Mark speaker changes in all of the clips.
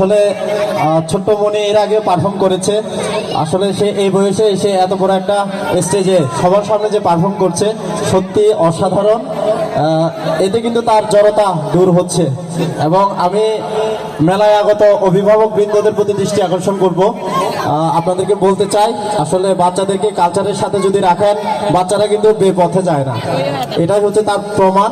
Speaker 1: আসলে ছোট্ট মনি এর আগে পারফর্ম করেছে। আসলে সে এই বয়সে এসে এত বড় একটা স্টেজে সবার সামনে যে পারফর্ম করছে, সত্যি অসাধারণ। এতে কিন্তু তার জড়তা দূর হচ্ছে। এবং আমি মেলায় আগত অভিভাবক বৃন্দদের প্রতি দৃষ্টি আকর্ষণ করব। আপনাদেরকে বলতে চাই, আসলে বাচ্চাদেরকে কালচারের সাথে যদি রাখেন, বাচ্চারা কিন্তু বেপথে যায় না। এটাই হচ্ছে তার প্রমাণ।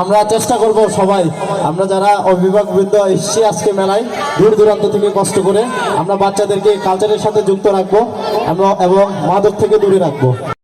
Speaker 1: আমরা চেষ্টা করব সবাই, আমরা যারা অভিভাবক বৃন্দ এসছি আজকে মেলায়, দূর দূরান্ত থেকে কষ্ট করে, আমরা বাচ্চাদেরকে কালচারের সাথে যুক্ত রাখব এবং মাদক থেকে দূরে রাখব।